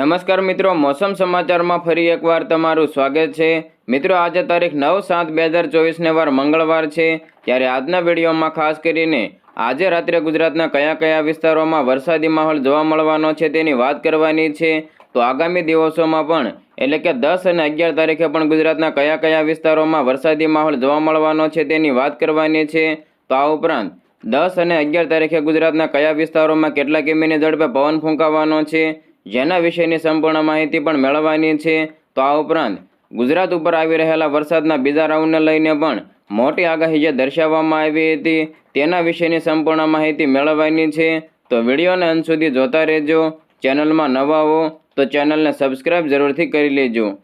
નમસ્કાર મિત્રો, મોસમ સમાચારમાં ફરી એકવાર તમારું સ્વાગત છે. મિત્રો, આજે તારીખ નવ સાત બે હજાર ચોવીસને વાર મંગળવાર છે. ત્યારે આજના વિડીયોમાં ખાસ કરીને આજે રાત્રે ગુજરાતના કયા કયા વિસ્તારોમાં વરસાદી માહોલ જોવા મળવાનો છે તેની વાત કરવાની છે. તો આગામી દિવસોમાં પણ, એટલે કે દસ અને અગિયાર તારીખે પણ ગુજરાતના કયા કયા વિસ્તારોમાં વરસાદી માહોલ જોવા મળવાનો છે તેની વાત કરવાની છે. તો આ ઉપરાંત, દસ અને અગિયાર તારીખે ગુજરાતના કયા વિસ્તારોમાં કેટલા કિમીની ઝડપે પવન ફૂંકાવાનો છે જેના વિશેની સંપૂર્ણ માહિતી પણ મેળવવાની છે, તો આ ઉપરાંત ગુજરાત ઉપર આવી રહેલા વરસાદના બીજા રાઉન્ડને લઈને પણ મોટી આગાહી જે દર્શાવવામાં આવી હતી, તેના વિશેની સંપૂર્ણ માહિતી મેળવવાની છે. તો વિડીયોને અંત સુધી જોતા રહેજો, ચેનલમાં નવા હો, તો ચેનલને સબસ્ક્રાઈબ જરૂરથી કરી લેજો.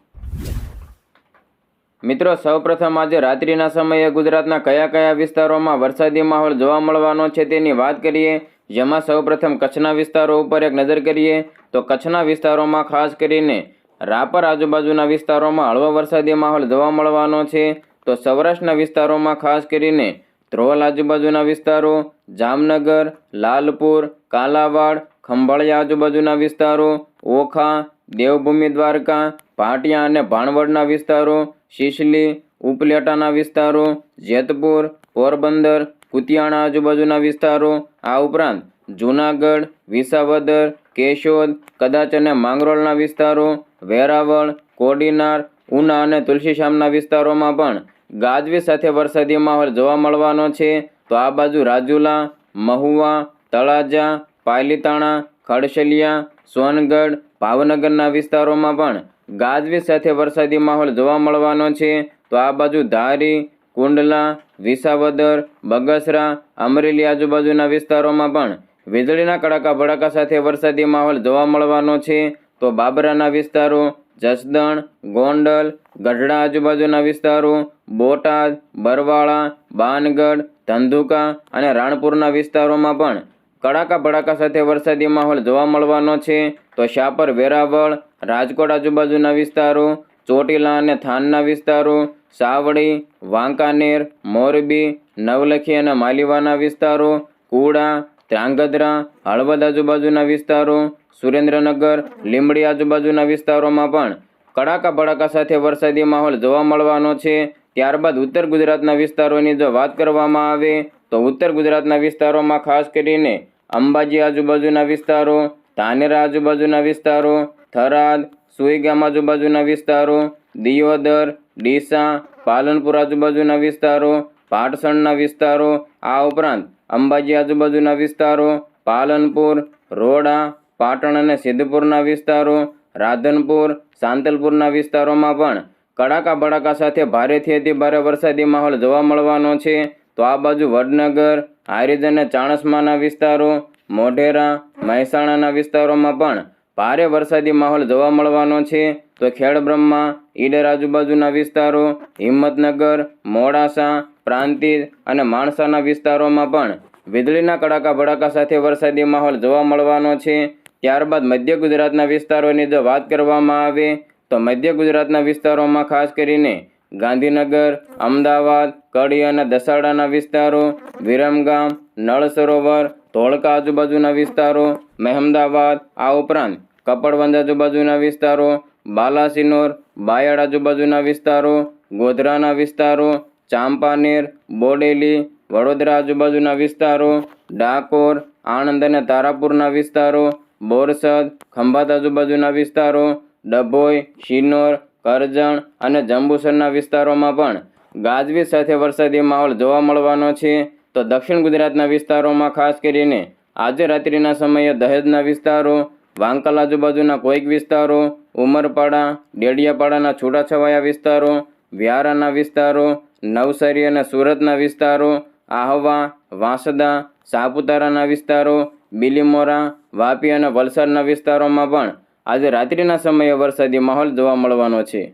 મિત્રો, સૌપ્રથમ આજે રાત્રિના સમયે ગુજરાતના કયા કયા વિસ્તારોમાં વરસાદી માહોલ જોવા મળવાનો છે તેની વાત કરીએ. જેમાં સૌપ્રથમ કચ્છના વિસ્તારો ઉપર એક નજર કરીએ તો કચ્છના વિસ્તારોમાં ખાસ કરીને રાપર આજુબાજુના વિસ્તારોમાં હળવો વરસાદી માહોલ જોવા મળવાનો છે. તો સૌરાષ્ટ્રના વિસ્તારોમાં ખાસ કરીને ધ્રોલ આજુબાજુના વિસ્તારો, જામનગર, લાલપુર, કાલાવાડ, ખંભાળિયા આજુબાજુના વિસ્તારો, ઓખા, દેવભૂમિ દ્વારકા, પાટિયા અને ભાણવડના વિસ્તારો, શિશલી, ઉપલેટાના વિસ્તારો, જેતપુર, પોરબંદર કુતિયાણા આજુબાજુના વિસ્તારો, આ ઉપરાંત જૂનાગઢ, વિસાવદર, કેશોદ, કદાચ અને માંગરોળના વિસ્તારો, વેરાવળ, કોડીનાર, ઉના અને તુલસીશ્યામના વિસ્તારોમાં પણ ગાજવી સાથે વરસાદી માહોલ જોવા મળવાનો છે. તો આ બાજુ રાજુલા, મહુવા, તળાજા, પાયલીતાણા, ખડશલિયા, સોનગઢ, ભાવનગરના વિસ્તારોમાં પણ ગાજવી સાથે વરસાદી માહોલ જોવા મળવાનો છે. તો આ બાજુ ધારી કુંડલા, વિસાવદર, બગસરા, અમરેલી આજુબાજુના વિસ્તારોમાં પણ વીજળીના કડાકા ભડાકા સાથે વરસાદી માહોલ જોવા મળવાનો છે. તો બાબરાના વિસ્તારો, જસદણ, ગોંડલ, ગઢડા આજુબાજુના વિસ્તારો, બોટાદ, બરવાળા, બાનગઢ, ધંધુકા અને રાણપુરના વિસ્તારોમાં પણ કડાકા ભડાકા સાથે વરસાદી માહોલ જોવા મળવાનો છે. તો શાપર વેરાવળ, રાજકોટ આજુબાજુના વિસ્તારો, ચોટીલા અને થાનના વિસ્તારો સાવડી વાંકાનેર, મોરબી, નવલખી અને માલીવાના વિસ્તારો, કુડા ધ્રાંગધ્રા હળવદ આજુબાજુના વિસ્તારો, સુરેન્દ્રનગર, લીંબડી આજુબાજુના વિસ્તારોમાં પણ કડાકા ભડાકા સાથે વરસાદી માહોલ જોવા મળવાનો છે. ત્યારબાદ ઉત્તર ગુજરાતના વિસ્તારોની જો વાત કરવામાં આવે, તો ઉત્તર ગુજરાતના વિસ્તારોમાં ખાસ કરીને અંબાજી આજુબાજુના વિસ્તારો, ધાનેરા આજુબાજુના વિસ્તારો, થરાદ, સુઈગામ આજુબાજુના વિસ્તારો દિયોદર, ડીસા, પાલનપુર આજુબાજુના વિસ્તારો, પાટસણના વિસ્તારો, આ ઉપરાંત અંબાજી આજુબાજુના વિસ્તારો, પાલનપુર, રોડા, પાટણ અને સિદ્ધપુરના વિસ્તારો, રાધનપુર, સાંતલપુરના વિસ્તારોમાં પણ કડાકા ભડાકા સાથે ભારેથી અતિ ભારે વરસાદી માહોલ જોવા મળવાનો છે. તો આ બાજુ વડનગર, હારીજ અને ચાણસમાના વિસ્તારો, મોઢેરા, મહેસાણાના વિસ્તારોમાં પણ ભારે વરસાદી માહોલ જોવા મળવાનો છે. તો ખેડબ્રહ્મા ઈડર આજુબાજુના વિસ્તારો, હિંમતનગર, મોડાસા, પ્રાંતિજ અને માણસાના વિસ્તારોમાં પણ વીજળીના કડાકા ભડાકા સાથે વરસાદી માહોલ જોવા મળવાનો છે. ત્યારબાદ મધ્ય ગુજરાતના વિસ્તારોની જો વાત કરવામાં આવે, તો મધ્ય ગુજરાતના વિસ્તારોમાં ખાસ કરીને ગાંધીનગર, અમદાવાદ, કડી અને દસાડાના વિસ્તારો, વિરમગામ નળ સરોવર ધોળકા આજુબાજુના વિસ્તારો, મહેમદાવાદ, આ ઉપરાંત કપડવંજ આજુબાજુના વિસ્તારો બાલાસિનોર, બાયડ આજુબાજુના વિસ્તારો, ગોધરાના વિસ્તારો, ચાંપાનેર, બોડેલી, વડોદરા આજુબાજુના વિસ્તારો, ડાકોર, આણંદ અને તારાપુરના વિસ્તારો, બોરસદ, ખંભાત આજુબાજુના વિસ્તારો, ડભોઈ, શિનોર, કરજણ અને જંબુસરના વિસ્તારોમાં પણ ગાજવીજ સાથે વરસાદી માહોલ જોવા મળવાનો છે. તો દક્ષિણ ગુજરાતના વિસ્તારોમાં ખાસ કરીને આજે રાત્રિના સમયે દહેજના વિસ્તારો, વાંકલ આજુબાજુના કોઈક વિસ્તારો ઉમરપાડા, ડેડિયાપાડાના છૂટાછવાયા વિસ્તારો, વ્યારાના વિસ્તારો, નવસારી અને સુરતના વિસ્તારો, આહવા, વાંસદા, સાપુતારાના વિસ્તારો, બિલીમોરા, વાપી અને વલસાડના વિસ્તારોમાં પણ આજે રાત્રિના સમયે વરસાદી માહોલ જોવા મળવાનો છે.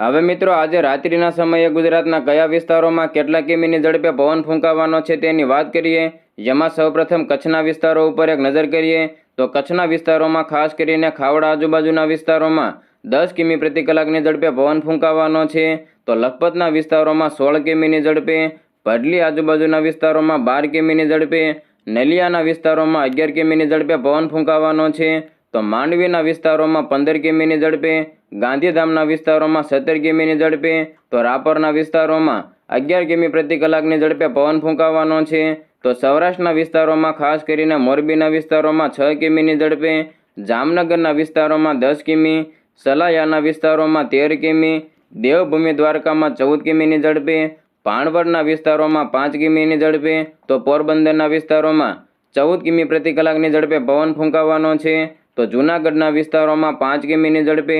હવે મિત્રો, આજે રાત્રિના સમયે ગુજરાતના કયા વિસ્તારોમાં કેટલા કિમીની ઝડપે પવન ફૂંકાવાનો છે તેની વાત કરીએ. જેમાં સૌપ્રથમ કચ્છના વિસ્તારો ઉપર એક નજર કરીએ. તો કચ્છના વિસ્તારોમાં ખાસ કરીને ખાવડા આજુબાજુના વિસ્તારોમાં દસ કિમી પ્રતિ કલાકની ઝડપે પવન ફૂંકાવાનો છે. તો લખપતના વિસ્તારોમાં સોળ કિમીની ઝડપે ભડલી આજુબાજુના વિસ્તારોમાં બાર કિમીની ઝડપે, નલિયાના વિસ્તારોમાં અગિયાર કિમીની ઝડપે પવન ફૂંકાવાનો છે. તો માંડવીના વિસ્તારોમાં પંદર કિમીની ઝડપે, ગાંધીધામના વિસ્તારોમાં સત્તર કિમીની ઝડપે, તો રાપરના વિસ્તારોમાં અગિયાર કિમી પ્રતિ કલાકની ઝડપે પવન ફૂંકાવાનો છે. તો સૌરાષ્ટ્રના વિસ્તારોમાં ખાસ કરીને મોરબીના વિસ્તારોમાં છ કિમીની ઝડપે, જામનગરના વિસ્તારોમાં દસ કિમી, સલાયાના વિસ્તારોમાં તેર કિમી, દેવભૂમિ દ્વારકામાં ચૌદ કિમીની ઝડપે ભાણવડના વિસ્તારોમાં પાંચ કિમીની ઝડપે, તો પોરબંદરના વિસ્તારોમાં ચૌદ કિમી પ્રતિ કલાકની ઝડપે પવન ફૂંકાવાનો છે. તો જૂનાગઢના વિસ્તારોમાં પાંચ કિમીની ઝડપે,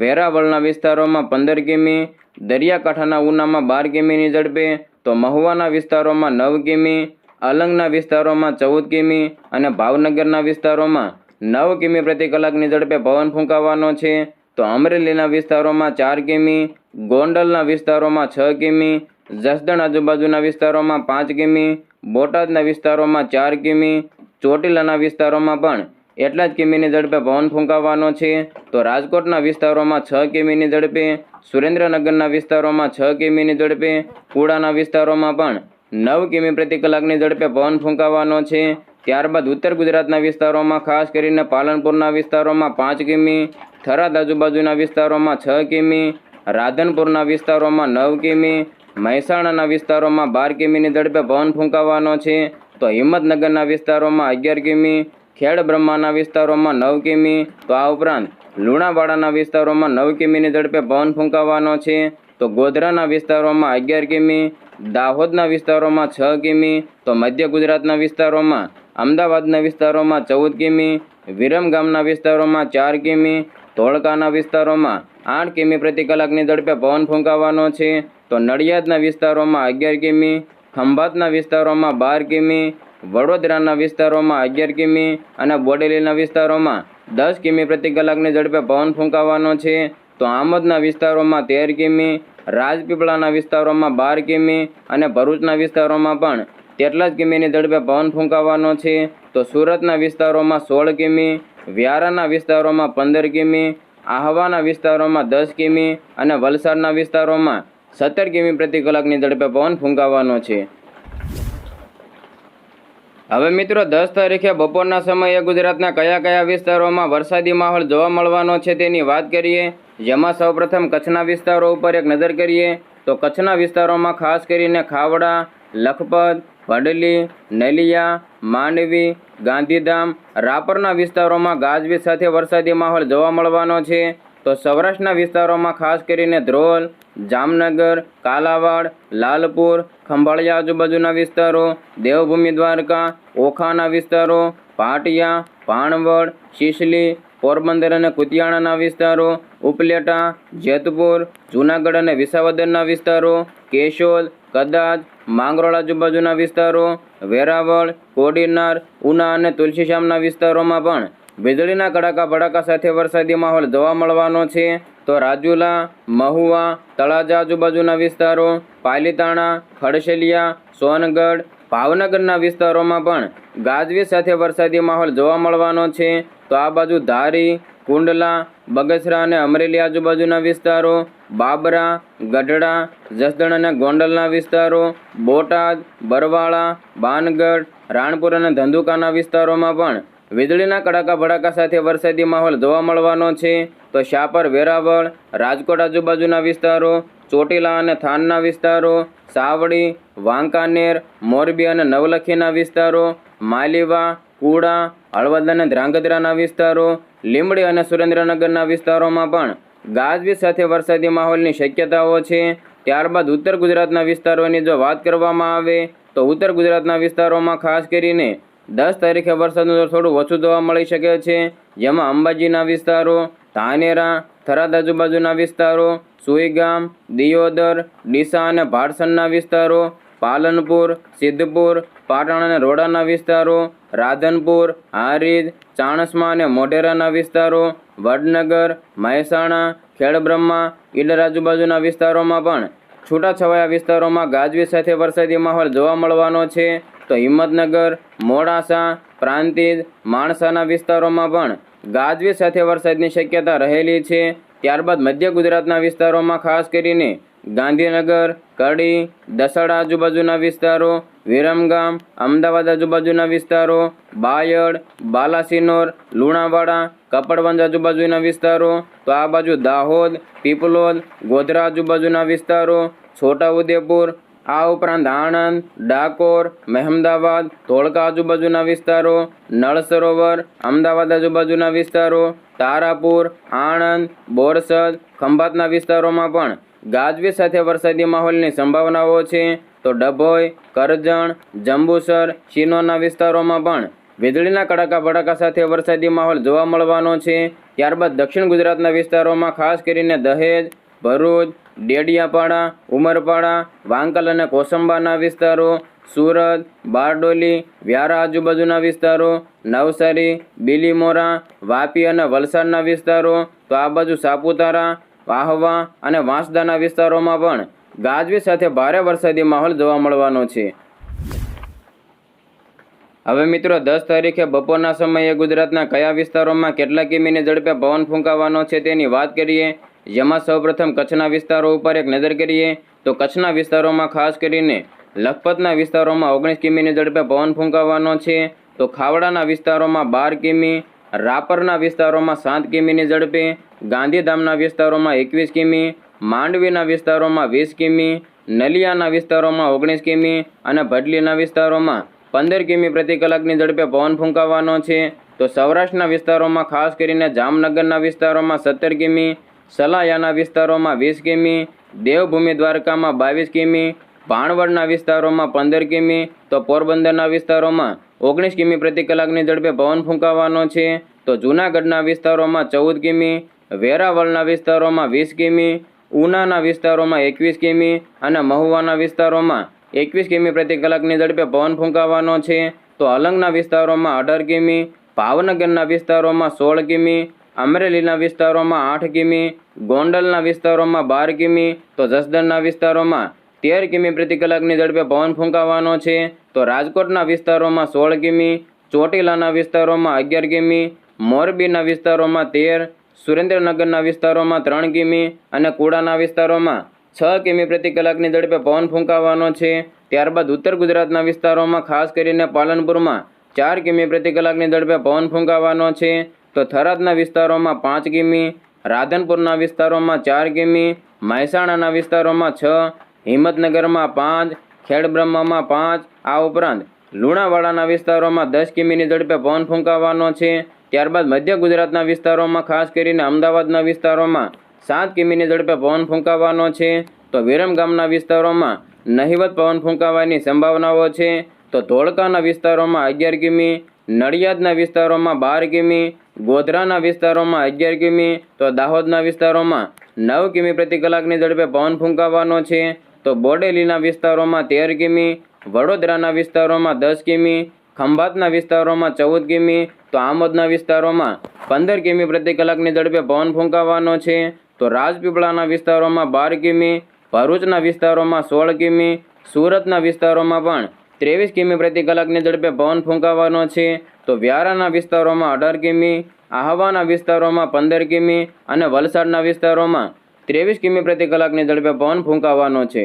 વેરાવળના વિસ્તારોમાં પંદર કિમી, દરિયાકાંઠાના ઉનામાં બાર કિમીની ઝડપે, તો મહુવાના વિસ્તારોમાં નવ કિમી અલંગના વિસ્તારોમાં ચૌદ કિમી અને ભાવનગરના વિસ્તારોમાં નવ કિમી પ્રતિ કલાકની ઝડપે પવન ફૂંકાવાનો છે. તો અમરેલીના વિસ્તારોમાં ચાર કિમી, ગોંડલના વિસ્તારોમાં છ કિમી, જસદણ આજુબાજુના વિસ્તારોમાં પાંચ કિમી, બોટાદના વિસ્તારોમાં ચાર કિમી, ચોટીલાના વિસ્તારોમાં પણ એટલા જ કિમીની ઝડપે પવન ફૂંકાવાનો છે. તો રાજકોટના વિસ્તારોમાં છ કિમીની ઝડપે, સુરેન્દ્રનગરના વિસ્તારોમાં છ કિમીની ઝડપે, કુડાના વિસ્તારોમાં પણ નવ કિમી પ્રતિ કલાકની ઝડપે પવન ફૂંકાવાનો છે. ત્યારબાદ ઉત્તર ગુજરાતના વિસ્તારોમાં, ખાસ કરીને પાલનપુરના વિસ્તારોમાં પાંચ કિમી, થરાદ આજુબાજુના વિસ્તારોમાં છ કિમી, રાધનપુરના વિસ્તારોમાં નવ કિમી, મહેસાણાના વિસ્તારોમાં બાર કિમીની ઝડપે પવન ફૂંકાવાનો છે. તો હિંમતનગરના વિસ્તારોમાં અગિયાર કિમી ખેડ બ્રહ્માના વિસ્તારોમાં નવ કિમી, તો આ ઉપરાંત લુણાવાડાના વિસ્તારોમાં નવ કિમીની ઝડપે પવન ફૂંકાવાનો છે. તો ગોધરાના વિસ્તારોમાં અગિયાર કિમી દાહોદના વિસ્તારોમાં છ કિમી, તો મધ્ય ગુજરાતના વિસ્તારોમાં, અમદાવાદના વિસ્તારોમાં ચૌદ કિમી વિરમગામના વિસ્તારોમાં ચાર કિમી, ધોળકાના વિસ્તારોમાં આઠ કિમી પ્રતિ કલાકની ઝડપે પવન ફૂંકાવાનો છે. તો નડિયાદના વિસ્તારોમાં અગિયાર કિમી, ખંભાતના વિસ્તારોમાં બાર કિમી, વડોદરાના વિસ્તારોમાં અગિયાર કિમી અને બોડેલીના વિસ્તારોમાં દસ કિમી પ્રતિ કલાકની ઝડપે પવન ફૂંકાવાનો છે. તો આમોદના વિસ્તારોમાં તેર કિમી રાજપીપળાના વિસ્તારોમાં બાર કિમી અને ભરૂચના વિસ્તારોમાં પણ તેટલા જ કિમીની ઝડપે પવન ફૂંકાવાનો છે. તો સુરતના વિસ્તારોમાં સોળ કિમી, વ્યારાના વિસ્તારોમાં પંદર કિમી, આહવાના વિસ્તારોમાં દસ કિમી અને વલસાડના વિસ્તારોમાં સત્તર કિમી પ્રતિ કલાકની ઝડપે પવન ફૂંકાવાનો છે. હવે મિત્રો, દસ તારીખે બપોરના સમયે ગુજરાતના કયા કયા વિસ્તારોમાં વરસાદી માહોલ જોવા મળવાનો છે તેની વાત કરીએ. જેમાં સૌપ્રથમ કચ્છના વિસ્તારો ઉપર એક નજર કરીએ તો કચ્છના વિસ્તારોમાં ખાસ કરીને ખાવડા, લખપત, વડલી, નલિયા, માંડવી, ગાંધીધામ, રાપરના વિસ્તારોમાં ગાજવીજ સાથે વરસાદી માહોલ જોવા મળવાનો છે. તો સૌરાષ્ટ્રના વિસ્તારોમાં ખાસ કરીને ધ્રોલ, જામનગર, કાલાવાડ, લાલપુર, ખંભાળિયા આજુબાજુના વિસ્તારો, દેવભૂમિ દ્વારકા, ઓખાના વિસ્તારો, પાટિયા પાણવડ શિશલી, પોરબંદર અને કુતિયાણાના વિસ્તારો, ઉપલેટા, જેતપુર, જૂનાગઢ અને વિસાવદરના વિસ્તારો, કેશોદ, કદાચ, માંગરોળ આજુબાજુના વિસ્તારો, વેરાવળ, કોડીનાર, ઉના અને તુલસીશ્યામના વિસ્તારોમાં પણ વીજળીના કડાકા ભડાકા સાથે વરસાદી માહોલ જોવા મળવાનો છે. તો રાજુલા, મહુવા, તળાજા આજુબાજુના વિસ્તારો, પાલીતાણા, ખડશેલિયા, સોનગઢ, ભાવનગરના વિસ્તારોમાં પણ ગાજવીજ સાથે વરસાદી માહોલ જોવા મળવાનો છે. તો આ બાજુ ધારી, કુંડલા, બગસરા અને અમરેલી આજુબાજુના વિસ્તારો, બાબરા, ગઢડા, જસદણ અને ગોંડલના વિસ્તારો, બોટાદ, બરવાળા, બાનગઢ, રાણપુર અને ધંધુકાના વિસ્તારોમાં પણ વીજળીના કડાકા ભડાકા સાથે વરસાદી માહોલ જોવા મળવાનો છે. તો શાપર, વેરાવળ, રાજકોટ આજુબાજુના વિસ્તારો, ચોટીલા અને થાનના વિસ્તારો, સાવડી, વાંકાનેર, મોરબી અને નવલખીના વિસ્તારો, માલીવા, કુડા, હળવદ અને ધ્રાંગધ્રાના વિસ્તારો, લીંબડી અને સુરેન્દ્રનગરના વિસ્તારોમાં પણ ગાજવીજ સાથે વરસાદી માહોલની શક્યતાઓ છે. ત્યારબાદ ઉત્તર ગુજરાતના વિસ્તારોની જો વાત કરવામાં આવે, તો ઉત્તર ગુજરાતના વિસ્તારોમાં ખાસ કરીને દસ તારીખે વરસાદનું થોડું ઓછું જોવા મળી શકે છે, જેમાં અંબાજીના વિસ્તારો, ધાનેરા, થરાદ આજુબાજુના વિસ્તારો, સુઈગામ, દિયોદર, ડીસા અને ભાડસણના વિસ્તારો, પાલનપુર, સિદ્ધપુર, પાટણ અને રોડાના વિસ્તારો, રાધનપુર, હારીજ, ચાણસમા અને મોઢેરાના વિસ્તારો, વડનગર, મહેસાણા, ખેડબ્રહ્મા, ઈડર આજુબાજુના વિસ્તારોમાં પણ છૂટાછવાયા વિસ્તારોમાં ગાજવીજ સાથે વરસાદી માહોલ જોવા મળવાનો છે. તો હિંમતનગર, મોડાસા, પ્રાંતિજ, માણસાના વિસ્તારોમાં પણ ગાજવીજ સાથે વરસાદની શક્યતા રહેલી છે. ત્યારબાદ મધ્ય ગુજરાતના વિસ્તારોમાં ખાસ કરીને ગાંધીનગર કડી દસડા આજુબાજુના વિસ્તારો, વિરમગામ, અમદાવાદ આજુબાજુના વિસ્તારો, બાયડ, બાલાસિનોર, લુણાવાડા, કપડવંજ આજુબાજુના વિસ્તારો, તો આ બાજુ દાહોદ, પીપલોદ, ગોધરા આજુબાજુના વિસ્તારો, છોટાઉદેપુર આ ઉપરાંત આણંદ, ડાકોર, મહેમદાવાદ, ધોળકા આજુબાજુના વિસ્તારો, નળ સરોવર, અમદાવાદ આજુબાજુના વિસ્તારો, તારાપુર, આણંદ, બોરસદ, ખંભાતના વિસ્તારોમાં પણ ગાજવીજ સાથે વરસાદી માહોલની સંભાવનાઓ છે. તો ડભોઈ, કરજણ, જંબુસર, શિનોરના વિસ્તારોમાં પણ વીજળીના કડાકા ભડાકા સાથે વરસાદી માહોલ જોવા મળવાનો છે. ત્યારબાદ દક્ષિણ ગુજરાતના વિસ્તારોમાં ખાસ કરીને દહેજ, ભરૂચ ડેડિયાપાડા, ઉમરપાડા, વાંકલ અને કોસંબાના વિસ્તારો, સુરત, બારડોલી, વ્યારા આજુબાજુના વિસ્તારો, નવસારી, બીલીમોરા, વાપી અને વલસાડના વિસ્તારો, તો આ બાજુ સાપુતારા, વાહવા અને વાંસદાના વિસ્તારોમાં પણ ગાજવી સાથે ભારે વરસાદી માહોલ જોવા મળવાનો છે. હવે મિત્રો, દસ તારીખે બપોરના સમયે ગુજરાતના કયા વિસ્તારોમાં કેટલા કિમીની ઝડપે પવન ફૂંકાવાનો છે તેની વાત કરીએ. જેમાં સૌપ્રથમ કચ્છના વિસ્તારો ઉપર એક નજર કરીએ, તો કચ્છના વિસ્તારોમાં ખાસ કરીને લખપતના વિસ્તારોમાં ઓગણીસ કિમીની ઝડપે પવન ફૂંકાવાનો છે. તો ખાવડાના વિસ્તારોમાં બાર કિમી, રાપરના વિસ્તારોમાં સાત કિમીની ઝડપે, ગાંધીધામના વિસ્તારોમાં એકવીસ કિમી, માંડવીના વિસ્તારોમાં વીસ કિમી, નલિયાના વિસ્તારોમાં ઓગણીસ કિમી અને ભડલીના વિસ્તારોમાં પંદર કિમી પ્રતિ કલાકની ઝડપે પવન ફૂંકાવાનો છે. તો સૌરાષ્ટ્રના વિસ્તારોમાં ખાસ કરીને જામનગરના વિસ્તારોમાં સત્તર કિમી સલાયાના વિસ્તારોમાં વીસ કિમી, દેવભૂમિ દ્વારકામાં બાવીસ કિમી, ભાણવડના વિસ્તારોમાં પંદર કિમી, તો પોરબંદરના વિસ્તારોમાં ઓગણીસ કિમી પ્રતિ કલાકની ઝડપે પવન ફૂંકાવાનો છે. તો જૂનાગઢના વિસ્તારોમાં ચૌદ કિમી, વેરાવળના વિસ્તારોમાં વીસ કિમી, ઉનાના વિસ્તારોમાં એકવીસ કિમી અને મહુવાના વિસ્તારોમાં એકવીસ કિમી પ્રતિ કલાકની ઝડપે પવન ફૂંકાવાનો છે. તો અલંગના વિસ્તારોમાં અઢાર કિમી, ભાવનગરના વિસ્તારોમાં સોળ કિમી અમરેલીના વિસ્તારોમાં આઠ કિમી, ગોંડલના વિસ્તારોમાં બાર કિમી, તો જસદણના વિસ્તારોમાં તેર કિમી પ્રતિ કલાકની ઝડપે પવન ફૂંકાવાનો છે. તો રાજકોટના વિસ્તારોમાં સોળ કિમી, ચોટીલાના વિસ્તારોમાં અગિયાર કિમી, મોરબીના વિસ્તારોમાં તેર, સુરેન્દ્રનગરના વિસ્તારોમાં ત્રણ કિમી અને કુડાના વિસ્તારોમાં છ કિમી પ્રતિ કલાકની ઝડપે પવન ફૂંકાવાનો છે. ત્યારબાદ ઉત્તર ગુજરાતના વિસ્તારોમાં ખાસ કરીને પાલનપુરમાં ચાર કિમી પ્રતિ કલાકની ઝડપે પવન ફૂંકાવાનો છે. તો થરાદના વિસ્તારોમાં પાંચ કિમી, રાધનપુરના વિસ્તારોમાં ચાર કિમી, મહેસાણાના વિસ્તારોમાં છ, હિંમતનગરમાં પાંચ, ખેડબ્રહ્મામાં પાંચ, આ ઉપરાંત લુણાવાડાના વિસ્તારોમાં દસ કિમીની ઝડપે પવન ફૂંકાવાનો છે. ત્યારબાદ મધ્ય ગુજરાતના વિસ્તારોમાં ખાસ કરીને અમદાવાદના વિસ્તારોમાં સાત કિમીની ઝડપે પવન ફૂંકાવાનો છે. તો વિરમગામના વિસ્તારોમાં નહિવત પવન ફૂંકાવાની સંભાવનાઓ છે. તો ધોળકાના વિસ્તારોમાં અગિયાર કિમી, નડિયાદના વિસ્તારોમાં બાર કિમી ગોધરાના વિસ્તારોમાં અગિયાર કિમી, તો દાહોદના વિસ્તારોમાં નવ કિમી પ્રતિ કલાકની ઝડપે પવન ફૂંકાવાનો છે. તો બોડેલીના વિસ્તારોમાં તેર કિમી, વડોદરાના વિસ્તારોમાં દસ કિમી, ખંભાતના વિસ્તારોમાં ચૌદ કિમી, તો આમોદના વિસ્તારોમાં પંદર કિમી પ્રતિ કલાકની ઝડપે પવન ફૂંકાવાનો છે. તો રાજપીપળાના વિસ્તારોમાં બાર કિમી, ભરૂચના વિસ્તારોમાં સોળ કિમી, સુરતના વિસ્તારોમાં પણ ત્રેવીસ કિમી પ્રતિ કલાકની ઝડપે પવન ફૂંકાવાનો છે. તો વ્યારાના વિસ્તારોમાં અઢાર કિમી, આહવાના વિસ્તારોમાં પંદર કિમી અને વલસાડના વિસ્તારોમાં ત્રેવીસ કિમી પ્રતિ કલાકની ઝડપે પવન ફૂંકાવાનો છે.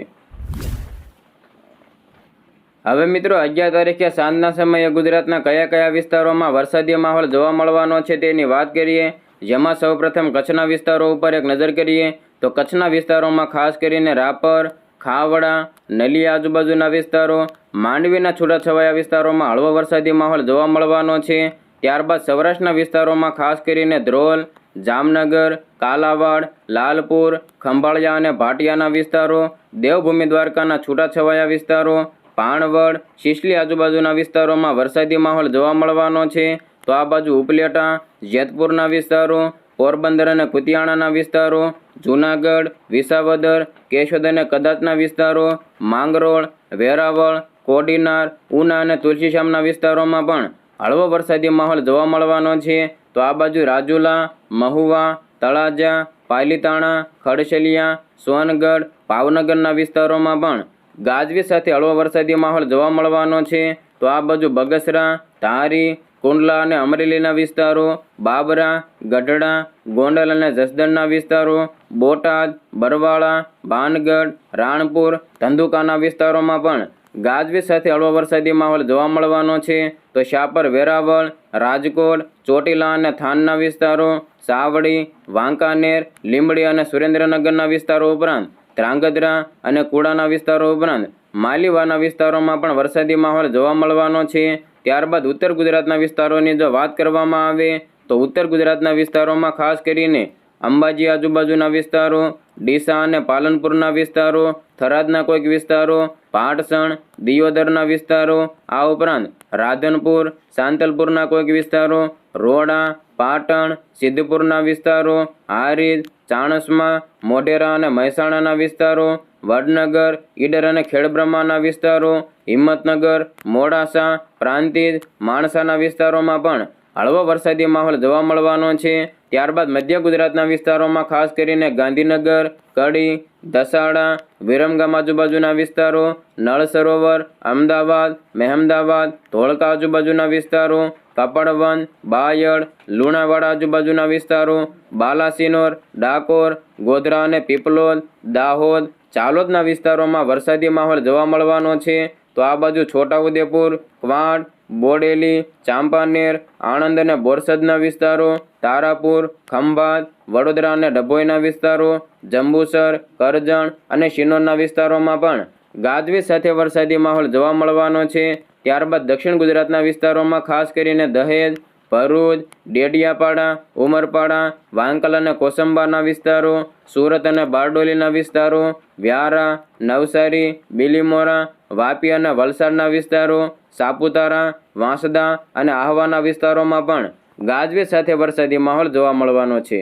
હવે મિત્રો, અગિયાર તારીખે સાંજના સમયે ગુજરાતના કયા કયા વિસ્તારોમાં વરસાદી માહોલ જોવા મળવાનો છે તેની વાત કરીએ. જેમાં સૌપ્રથમ કચ્છના વિસ્તારો ઉપર એક નજર કરીએ તો કચ્છના વિસ્તારોમાં ખાસ કરીને રાપર ખાવડા, નલી આજુબાજુના વિસ્તારો, માંડવીના છૂટાછવાયા વિસ્તારોમાં હળવો વરસાદી માહોલ જોવા મળવાનો છે. ત્યારબાદ સૌરાષ્ટ્રના વિસ્તારોમાં ખાસ કરીને ધ્રોલ, જામનગર, કાલાવાડ, લાલપુર, ખંભાળિયા અને ભાટિયાના વિસ્તારો, દેવભૂમિ દ્વારકાના છૂટાછવાયા વિસ્તારો પાણવડ શિશલી આજુબાજુના વિસ્તારોમાં વરસાદી માહોલ જોવા મળવાનો છે. તો આ બાજુ ઉપલેટા, જેતપુરના વિસ્તારો પોરબંદર અને કુતિયાણાના વિસ્તારો, જૂનાગઢ, વિસાવદર, કેશોદ અને કદાચના વિસ્તારો, માંગરોળ, વેરાવળ, કોડીનાર, ઉના અને તુલસીશ્યામના વિસ્તારોમાં પણ હળવો વરસાદી માહોલ જોવા મળવાનો છે. તો આ બાજુ રાજુલા, મહુવા, તળાજા, પાલીતાણા, ખડશલિયા, સોનગઢ, ભાવનગરના વિસ્તારોમાં પણ ગાજવી સાથે હળવો વરસાદી માહોલ જોવા મળવાનો છે. તો આ બાજુ બગસરા, ધારી કુંડલા અને અમરેલીના વિસ્તારો, બાબરા, ગઢડા, ગોંડલ અને જસદણના વિસ્તારો, બોટાદ, બરવાળા, ભાનગઢ, રાણપુર, ધંધુકાના વિસ્તારોમાં પણ ગાજવીજ સાથે હળવો વરસાદી માહોલ જોવા મળવાનો છે. તો શાપર વેરાવળ, રાજકોટ, ચોટીલા અને થાનના વિસ્તારો, સાવડી, વાંકાનેર, લીંબડી અને સુરેન્દ્રનગરના વિસ્તારો ઉપરાંત ધ્રાંગધ્રા અને કુડાના વિસ્તારો ઉપરાંત માલીવાના વિસ્તારોમાં પણ વરસાદી માહોલ જોવા મળવાનો છે. ત્યારબાદ ઉત્તર ગુજરાતના વિસ્તારોની જો વાત કરવામાં આવે, તો ઉત્તર ગુજરાતના વિસ્તારોમાં ખાસ કરીને અંબાજી આજુબાજુના વિસ્તારો, ડીસા અને પાલનપુરના વિસ્તારો, થરાદના કોઈક વિસ્તારો, પાટસણ, દિયોદરના વિસ્તારો, આ ઉપરાંત રાધનપુર, સાંતલપુરના કોઈક વિસ્તારો રોડા, પાટણ, સિદ્ધપુરના વિસ્તારો, હારીજ, ચાણસમા, મોઢેરા અને મહેસાણાના વિસ્તારો, વડનગર, ઈડર અને ખેડબ્રહ્માના વિસ્તારો, હિંમતનગર, મોડાસા, પ્રાંતિજ, માણસાના વિસ્તારોમાં પણ હળવો વરસાદી માહોલ જોવા મળવાનો છે. ત્યારબાદ મધ્ય ગુજરાતના વિસ્તારોમાં ખાસ કરીને ગાંધીનગર, કડી, દસાડા, વિરમગામ આજુબાજુના વિસ્તારો, નળ સરોવર, અમદાવાદ, મહેમદાવાદ, ધોળકા આજુબાજુના વિસ્તારો કપડવન બાયડ, લુણાવાડા આજુબાજુના વિસ્તારો, બાલાસિનોર, ડાકોર, ગોધરા અને પીપલોદ, દાહોદ ચાલોદના વિસ્તારોમાં વરસાદી માહોલ જોવા મળવાનો છે. તો આ બાજુ છોટાઉદેપુર, ક્વાંટ, બોડેલી, ચાંપાનેર, આણંદ અને બોરસદના વિસ્તારો, તારાપુર, ખંભાત, વડોદરા અને ડભોઈના વિસ્તારો, જંબુસર, કરજણ અને શિનોરના વિસ્તારોમાં પણ ગાજવીજ સાથે વરસાદી માહોલ જોવા મળવાનો છે. ત્યારબાદ દક્ષિણ ગુજરાતના વિસ્તારોમાં ખાસ કરીને દહેજ, ભરૂચ, ડેડિયાપાડા, ઉમરપાડા, વાંકલ અને કોસંબાના વિસ્તારો, સુરત અને બારડોલીના વિસ્તારો, વ્યારા, નવસારી, બિલીમોરા, વાપી અને વલસાડના વિસ્તારો, સાપુતારા, વાંસદા અને આહવાના વિસ્તારોમાં પણ ગાજવીજ સાથે વરસાદી માહોલ જોવા મળવાનો છે.